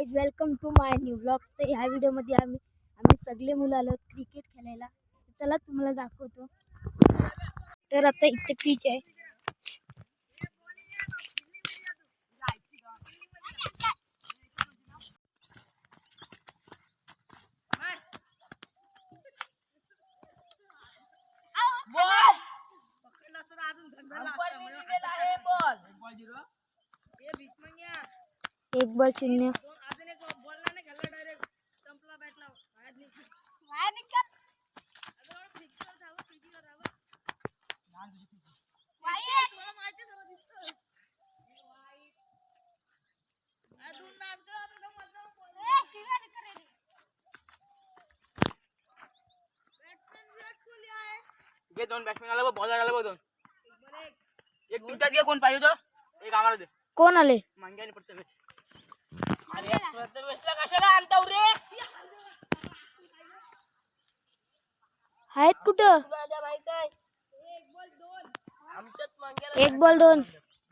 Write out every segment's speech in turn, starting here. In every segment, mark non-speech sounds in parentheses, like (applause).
Guys welcome to my new blog तर ह्या व्हिडिओमध्ये आम्ही आम्ही सगळे मुलं आलो क्रिकेट खेळायला. चला, तुम्हाला दाखवतो. तर आता इथे पिच आहे. एक बॉल शून्य दोन बॅट्समॅन आला बॉलर आला बघ दोन. एक तुमच्यात घे कोण पाहिजे तो एक आम्हाला दे. कोण आले? मांग्याने पडतं आहेत कुठं? एक बॉल दोन.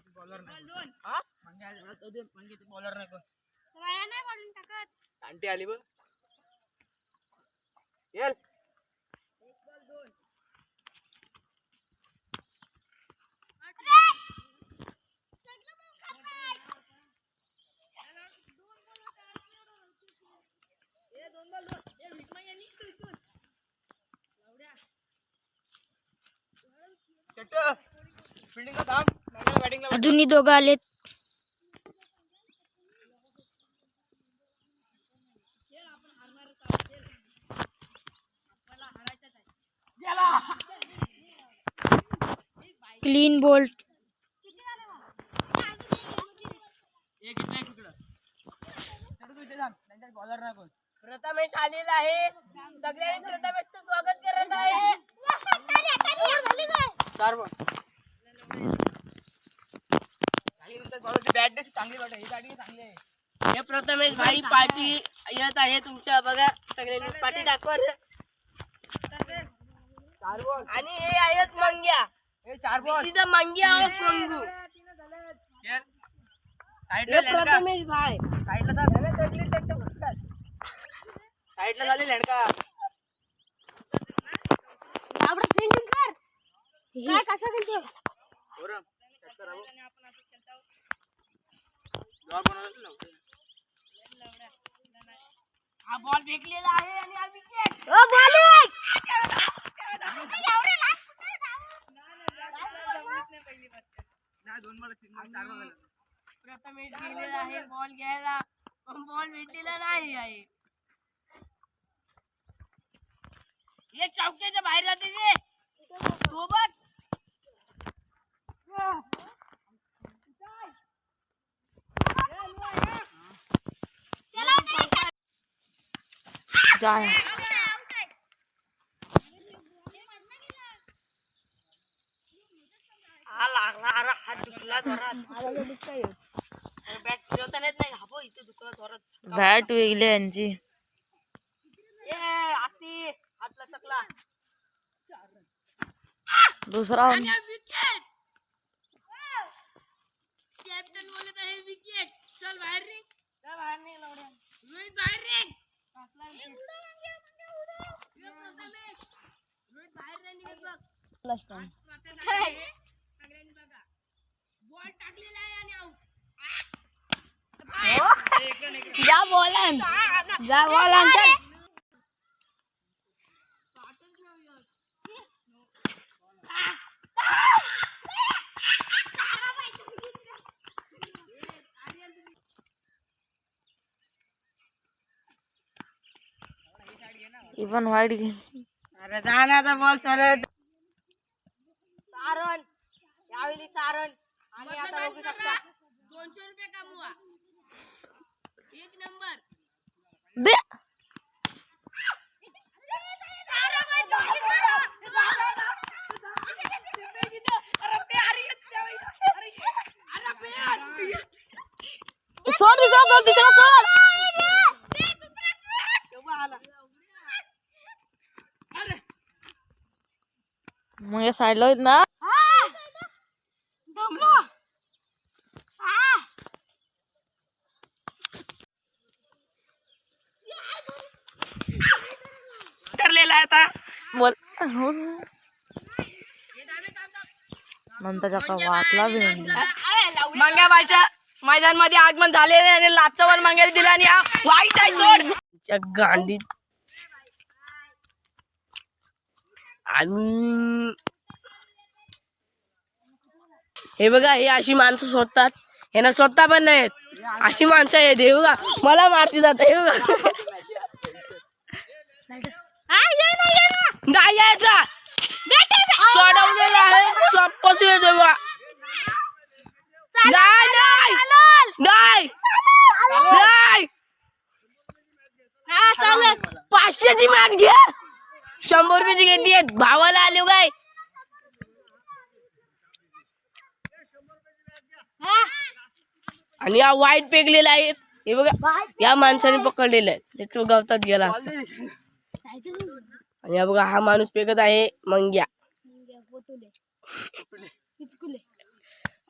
बॉलर नाही. बॉलर नाही कोण. आंटी आली बघ. येल. अजूनही दोघं आलेत क्लीन बोल्ट एक इथं एक इकडं. चढू तू इथे थांब. नाहीतर बॉलर नाही कोण प्रथमेश आलेला आहे. सगळ्यांनी प्रथमेशचं स्वागत करत आहे. बॅट चांगली ही चांगली हे प्रथमेश भाई पाठी येत आहे तुमच्या. बघा सगळ्यांनी पाठी दाखवा रे. चार बॉल आणि हे आहेत मंग्या. चार बॉल सीधा मंग्या और संगू प्रथमेश भाई. साईडला साईडला झाले लडका। काय कसं खेळतो बरं चक्कर आहो. Block बनवलं ना लवकर. हा। बॉल फेकलेला आहे आणि हा विकेट ओ बॉलिंग नाही, दोन ball असतील, मग चार ball झाले. प्रथमेश गेलेला आहे बॉल घ्यायला पण बॉल भेटलेला नाही आहे एक चौक्याच्या बाहेर जाते ते सोबत हा लागला अरे हात दुखला जोरात। बॅट फिरवता येत नाही हाबो इथे दुखला जोरात. बॅट वेगळी यांची आउट (laughs) (laughs) जा बॉलन जा बॉलन चल इवन वाईट अरे जा ना आता बॉल चालत सारण यावेळी सारण आणि आता बघू शकता दोनशे रुपये कमवा एक नंबर दे सोड दुसरा सोड दुसरा सोड मग या साईडला ना? ठरलेला आता. बोल. नंतरच्या वाटला मैदानमध्ये आगमन झालेले आणि लाचवर मंग्याला दिला आणि वाईट आहे सोड. गांडी आणि हे बघा हे अशी माणसं शोधतात. यांना स्वतः पण नाहीत. अशी माणसं आहेत. हे बघा मला मारती जात हे बघा. नाही यायचा. सोडवलेला आहे. सप्पासून येतो बघा. नाही नाही. नाही. नाही. पाचशेची मॅच घे शंभर रुपयाची घेते भावाला आलो काय? आणि हा वाईट पेकलेला आहे हे बघा या माणसाने पकडलेलं आहे ते गवतात गेला. आणि हा बघा हा माणूस पेकत आहे. मंग्या.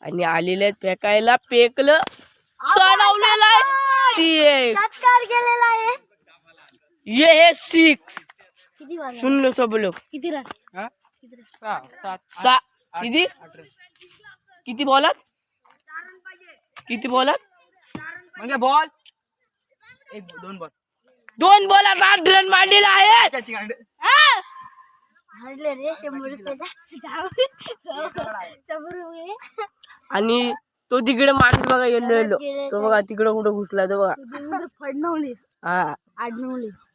आणि आलेले आहेत फेकायला. पेकलं. चढवलेलं आहे. ये हे सिक्स. शून्य सब लोक किती किती किती? बॉलात? किती बॉलात? म्हणजे बॉल? एक दोन बॉल. दोन बॉलात आठ रन मांडलेला आहे आणि तो तिकडे माणूस बघा येलो येलो. तो बघा तिकडे कुठं घुसला तो बघा. फडणवलीस हा. आडनवलीस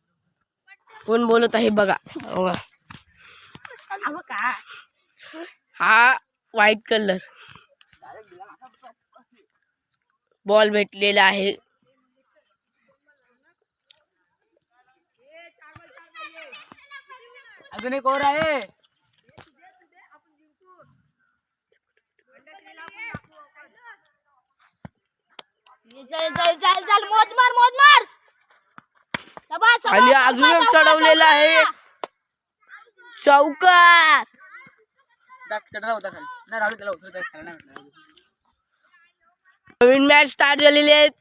कोण बोलत आहे बघा. हा व्हाईट कलर बॉल भेटलेला आहे. अजून एक ओव्हर आहे. चल चल चल चल मोज मार मोज मार. आणि अजून चढवलेला. आहे. चौकार. नवीन मॅच स्टार्ट झालेले आहेत.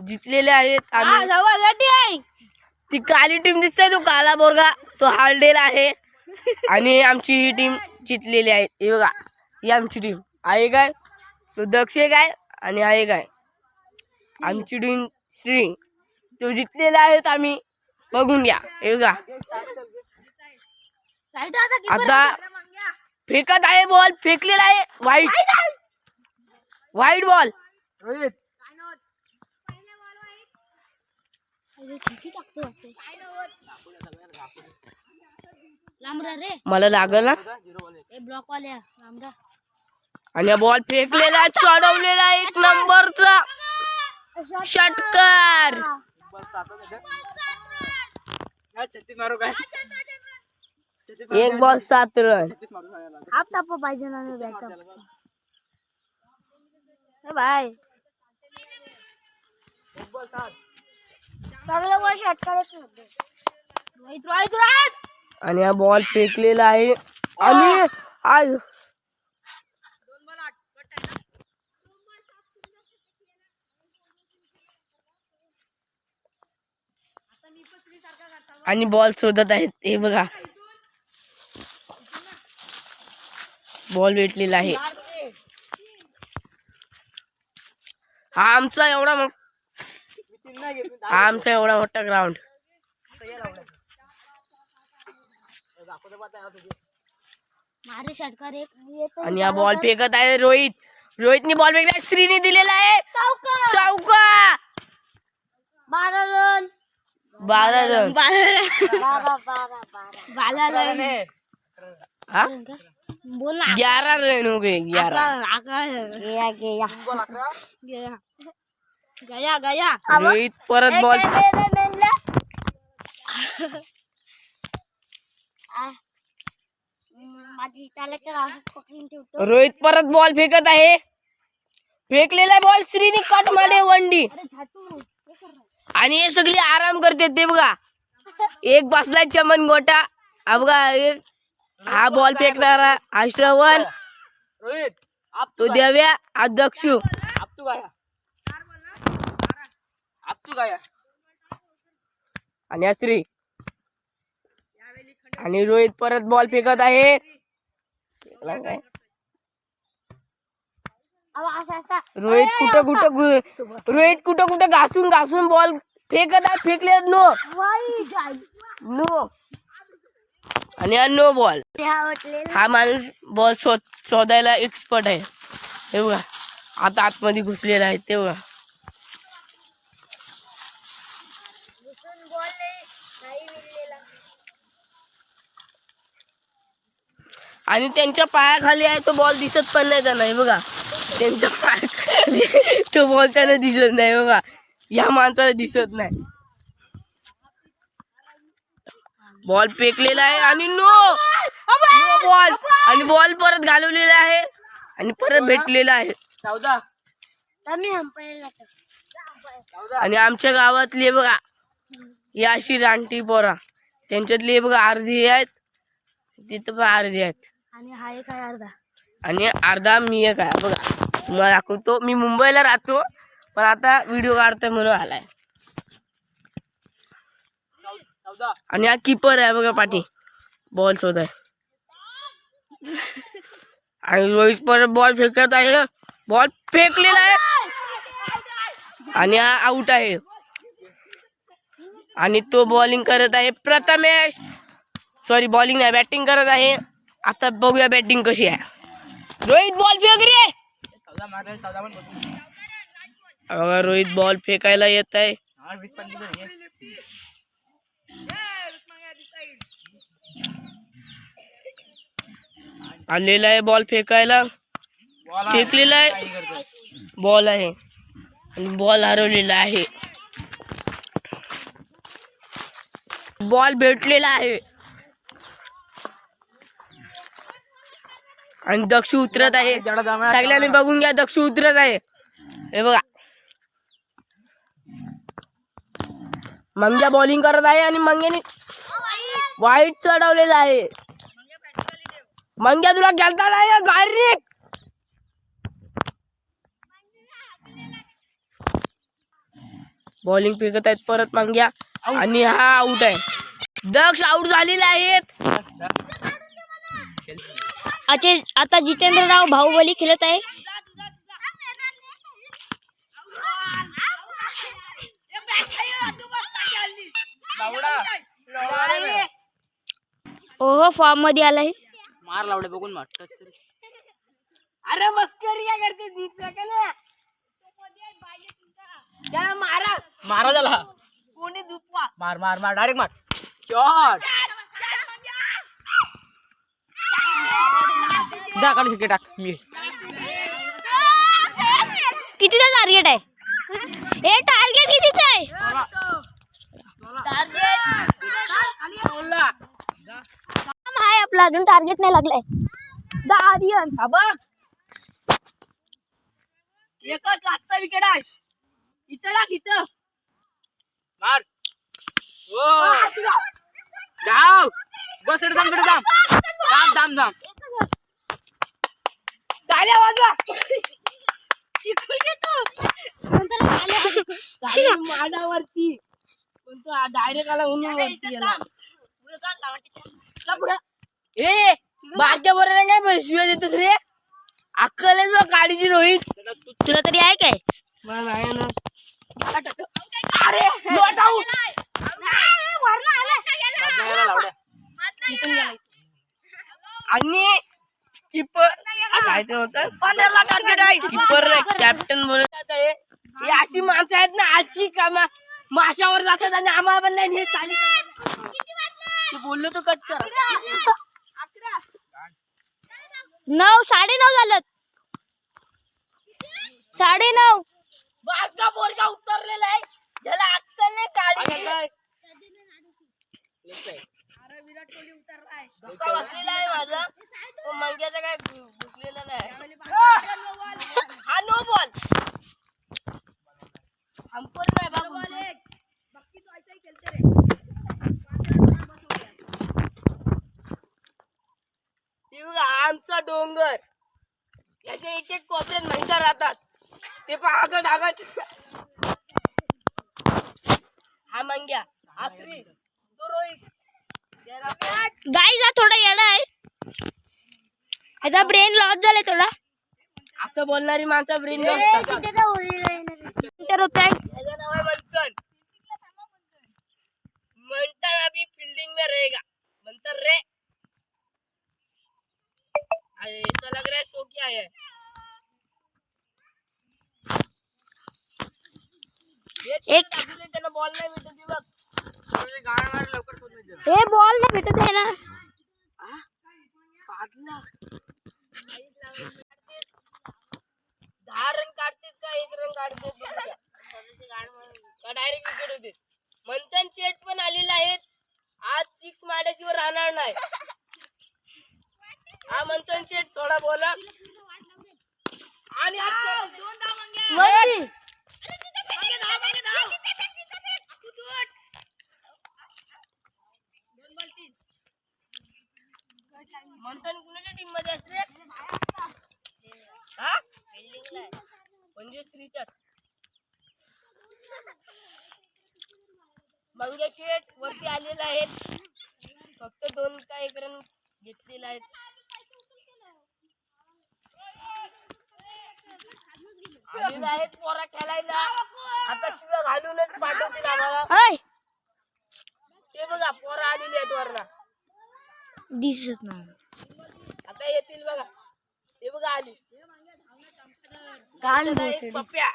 जिंकलेले आहेत हा, आम्ही. ती काली टीम दिसते तो काला बोरगा तो हारलेला आहे. आणि आमची ही टीम जिंकलेली आहे हे बघा ही आमची टीम आहे काय? तो दक्ष आहे आणि आहे काय? आमची टीम श्री तो जिंकलेला आहेत आम्ही बघून घ्या. हे बघा. आता फेकत आहे बॉल फेकलेला आहे. वाईट वाईट बॉल रोहित. मला लागल ना. ब्लॉक वाल्या आणि बॉल फेकलेला आहे, चढवलेला एक नंबरचा. षटकार छत्तीस मारू काय? एक बॉल सात रन. छत्तीस मारू. हाफ टाप पाहिजे ना बॅकअप बाय सगळं वर्ष अटकायच रोहित रोहित रोहित आणि हा बॉल फेकलेला आहे. आणि आय आणि बॉल शोधत आहेत. हे बघा. बॉल भेटलेला आहे. हा आमचा एवढा मो- हा आमचा एवढा मोठा ग्राउंड आणि हा बॉल फेकत आहे रोहित. रोहितनी बॉल फेकला. श्रीनी दिलेला आहे. चौका. चौका बारा रन बारा रन बारा बारा बारा रन हे, हा बोल। ना ग्यारह रन हो गए ग्यारह। गया गया। गया। गया गया। रोहित परत बॉल माझी त्याला तर असं पकडून ठेवतो रोहित परत बॉल फेकत आहे। फेकलेला बॉल श्रीनी कटमध्ये वंडी अरे झाटू। आणि हे सगळे आराम करते ते बघा. एक बसलाय चमन गोटा हा बघा एक हा बॉल फेकणारा हा श्रवण रोहित आप तो देव्या हा दक्षू. आप तू गाया आप तू गाया आणि श्री आणि रोहित परत बॉल फेकत आहे? रोहित कुठं कुठं रोहित कुठं कुठं घासून घासून बॉल. फेकत आहे फेकले नो. नो. आणि हा नो बॉल. हा माणूस बॉल शोध शोधायला एक्सपर्ट आहे. हे बघा. आता आतमध्ये घुसलेला आहे ते बघा. आणि त्यांच्या पायाखाली आहे तो बॉल दिसत पण नाही त्यांना हे बघा. त्यांच्या पायाखाली तो बॉल त्यांना दिसत नाही बघा. या माणसाला दिसत नाही. बॉल फेकलेला आहे आणि नो. No ball. आणि बॉल परत घालवलेला आहे आणि परत भेटलेला आहे. आणि आमच्या गावातले बघा ही अशी रानटी पोरा. त्यांच्यातली बघा अर्धी आहेत तिथं पण अर्धी आहेत. आणि हा एक आहे अर्धा. आणि अर्धा मी एक आहे बघा. तुम्हाला दाखवतो. मी मुंबईला राहतो पण आता व्हिडिओ काढतोय म्हणून आलाय. आणि हा किपर आहे बघा पाठी. बॉल शोध आहे आणि रोहित परत बॉल फेकत आहे. बॉल फेकलेला आहे. आणि हा आउट आहे. आणि तो बॉलिंग करत आहे प्रथमेश. सॉरी बॉलिंग नाही बॅटिंग करत आहे. आता बघूया बॅटिंग कशी आहे. रोहित बॉल फेक रे! चौदा मारले चौदा पण बघू बघा रोहित बॉल फेकायला येत आहे हा वीस पण दिलं नाही. आलेला आहे बॉल फेकायला बॉल आहे. फेकलेला आहे काही करतोय. बॉल आहे आणि बॉल हरवलेला आहे बॉल भेटलेला आहे आणि दक्ष उतरत आहे. सगळ्यांनी बघून घ्या दक्ष उतरत आहे. हे बघा. मंग्या बॉलिंग करत आहे आणि मंग्याने वाईट चढवलेला आहे. मंग्या तुला खेळता नाही डायरेक्ट बॉलिंग फेकत आहेत परत मंग्या. आणि हा आउट आहे. दक्ष आउट झालेले आहेत अच्छा आता जितेंद्रराव बाहुबली खेळत आहे. ओहो फॉर्ममध्ये आलाय. मार लावले बघून मार. अरे मस्करी काय करते मारा. मारा त्याला. कोणी दुपवा मार मार मार. डायरेक्ट मार. शॉट जा काढ क्रिकेट टाक. मी. कितीचा टार्गेट आहे? हे टार्गेट कितीचं आहे? सोळा. काम आहे आपला अजून टार्गेट नाही लागलाय. हा बघ एकच आजचा विकेट आहे. इथं टाक इथं. मार. ओ. धाव. बस इकडे थांब इकडे थांब. थांब थांब थांब. टाळ्या वाजवा. माडावरती. पण तो डायरेक्ट आला म्हणून वरती गेला ए बारक्या बरोबर काय पैशिवा देतोस रे? अक्कल आहे जो गाडीची रोहित. तुला तरी आहे काय? मला नाही ना. अरे आणि किपर काय ते होतं? पंधराला टार्गेट आहे. किपर कॅप्टन बोलत आहे ही. अशी माणसं आहेत ना अशी कामा माशावर जातात आणि आम्हाला पण नाही हे चाली तू बोललो तो कट कर. नऊ साडे नऊ झालं. साडे नऊ बाजका बोरगा उतरलेला आहे. त्याला अक्कल नाही बसलेला आहे माझा. तो मंग्याचा काय घुसलेला नाही. हा! नो बॉल अंपर नाही बा हे बघा आमचा डोंगर. याच्या एक एक कोपऱ्यात म्हैसा राहतात. ते पाहत धागत ह्याचा ब्रेन लॉस झालाय थोडा असं बोलणारी माणसं ब्रेन इंटर होत आहे त्याचं मंथन मंथन अभी फील्डिंग में रहेगा मंथन रे. अरे ऐसा लग रहा है सो क्या है एक बॉल नाही भेटत बघ गाणं लवकर बॉल नाही भेटत आहे ना. दोन का एक रन घेतलेले आलेले पोरा खेळायला. आता शिव्या घालूनच पाठवतील आम्हाला. ते बघा पोरा आलेली आहेत वरना. दिसत नाही. आता येतील बघा. ते बघा आली. कान पप्प्या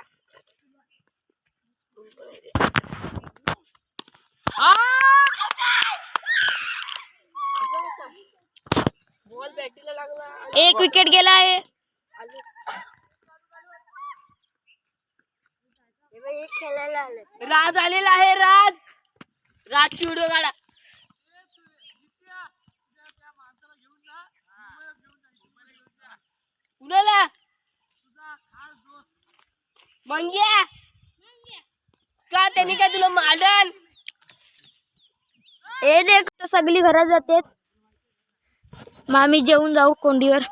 बॅटीला लागला आणि एक विकेट गेला आहे. राज आलेला आहे राज. राजची व्हिडिओ काढा. कुणाला? मंग्या. का त्यांनी काय तुला माडन हे देख सगळी घरात जाते मग आम्ही जेवून जाऊ कोंडीवर.